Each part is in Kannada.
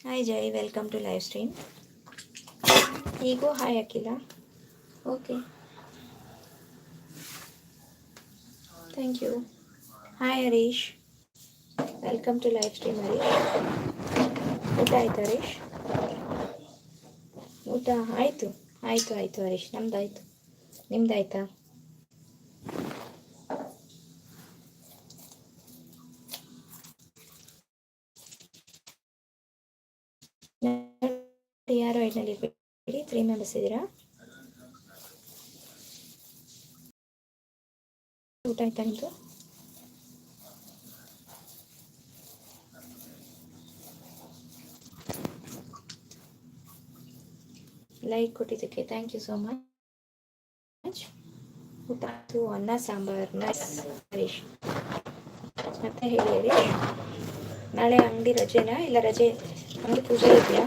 Hi Jai welcome to live stream ಈಗೂ ಹಾಯ್ ಹಾಕಿಲ್ಲ okay thank you hi Harish welcome to live stream Harish ಊಟ ಆಯ್ತು ಹರೀಶ್ ಊಟ ಆಯಿತು. ಆಯಿತು ಆಯಿತು ಹರೀಶ್ ನಮ್ದು ಆಯಿತು ನಿಮ್ದು ಯಾರು ಐಡ್ನಲ್ಲಿ ಇರಬೇಡಿ. ತ್ರೀ ಮೆಂಬರ್ಸ್ ಇದ್ದೀರಾ? ಊಟ ಆಯ್ತಾ ನಿಮ್ಮದು ಲೈಕ್ ಕೊಟ್ಟಿದ್ದಕ್ಕೆ ಥ್ಯಾಂಕ್ ಯು ಸೋ ಮಚ್ ಊಟ ಆಯ್ತು. ಅನ್ನ, ಸಾಂಬಾರ್ ನೈಸ್ ಹರೀಶ್ ಮತ್ತೆ ಹೇಳಿ ನಾಳೆ ಅಂಗಡಿ ರಜೆನಾ? ಇಲ್ಲ ರಜೆ, ಅಂಗಡಿ ಪೂಜೆ ಇದೆಯಾ?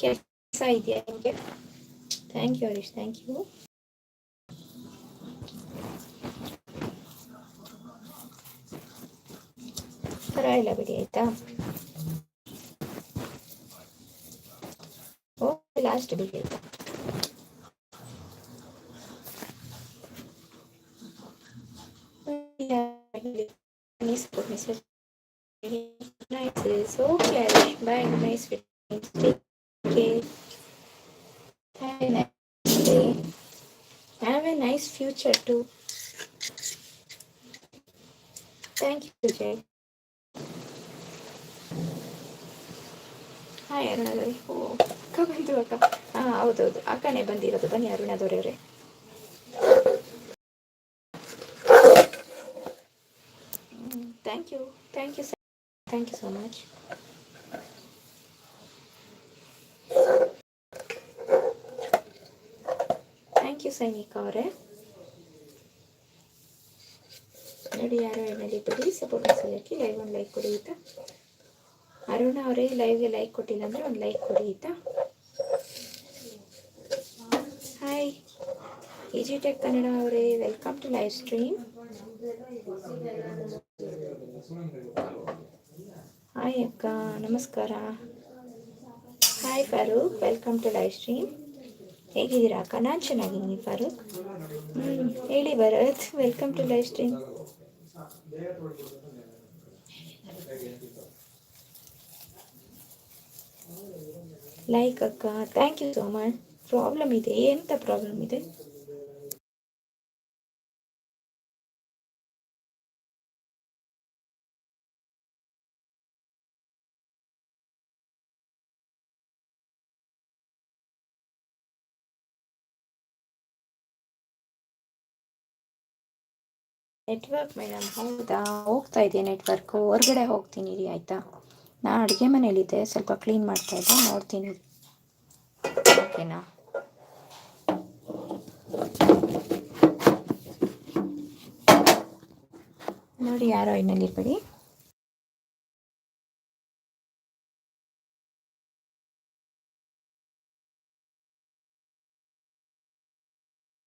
ಕೆಲಸ ಇದೆಯಾ ನಿಮಗೆ thank you Harish thank you ಪರವಾಗಿಲ್ಲ ಬಿಡಿ ಆಯ್ತಾ ಓ ಲಾಸ್ಟ್ ಬಿಡಿ ಆಯ್ತಾ Please put message. Nice. Okay, Harish. Bye. Nice with Take care. Have a nice day. Have a nice future too. Thank you, Jay. Hi ಅರುಣಾದವ್ರೆ ಓ ಅಕ್ಕ ಬಂದು ಅಕ್ಕ ಹಾಂ ಹೌದೌದು ಅಕ್ಕನೇ ಬಂದಿರೋದು ಬನ್ನಿ ಅರುಣಾದವ್ರವ್ರೆ thank you thank you sir thank you so much ಸೈನಿಕ ಅವರೇ. ನೋಡಿ ಯಾರೋ ಎಣ್ಣೆಲಿ ಬಿಡಿ ಸಪೋರ್ಟ್ ಮೆಸೇಜ್ ಲೈವ್ ಒಂದು ಲೈಕ್ ಕೊಡಿ ಆಯಿತಾ ಅರುಣ ಅವರೇ ಲೈವ್ಗೆ ಲೈಕ್ ಕೊಟ್ಟಿಲ್ಲ ಅಂದರೆ ಒಂದು ಲೈಕ್ ಕೊಡಿ ಆಯಿತಾ ಹಾಯ್ ಟೆಕ್ ಕನ್ನಡ ಅವರೇ welcome to live stream hi ಅಕ್ಕ, ನಮಸ್ಕಾರ. Hi Farooq welcome to live stream ಹೇಗಿದ್ದೀರಾ? ಅಕ್ಕ, ನಾನು ಚೆನ್ನಾಗಿದ್ದೀನಿ. ಫಾರೂಕ್? ಹ್ಞೂ ಹೇಳಿ Bharath welcome to live stream like ಅಕ್ಕ thank you so much problem ಇದೆ ಎಂಥ ಪ್ರಾಬ್ಲಮ್ ಇದೆ? ನೆಟ್ವರ್ಕ್ ಮೇಡಮ್, ಹೌದಾ? ಹೋಗ್ತಾ ಇದೆ ನೆಟ್ವರ್ಕು? ಹೊರಗಡೆ ಹೋಗ್ತೀನಿ ರೀ ಆಯಿತಾ? ನಾನು ಅಡುಗೆ ಮನೇಲಿದ್ದೆ ಸ್ವಲ್ಪ ಕ್ಲೀನ್ ಮಾಡ್ತಾ ಇದ್ದೆ, ನೋಡ್ತೀನಿ. ಓಕೆನಾ? ನೋಡಿ, ಯಾರೋ ಇನ್ನಲ್ಲಿ ಬಿಡಿ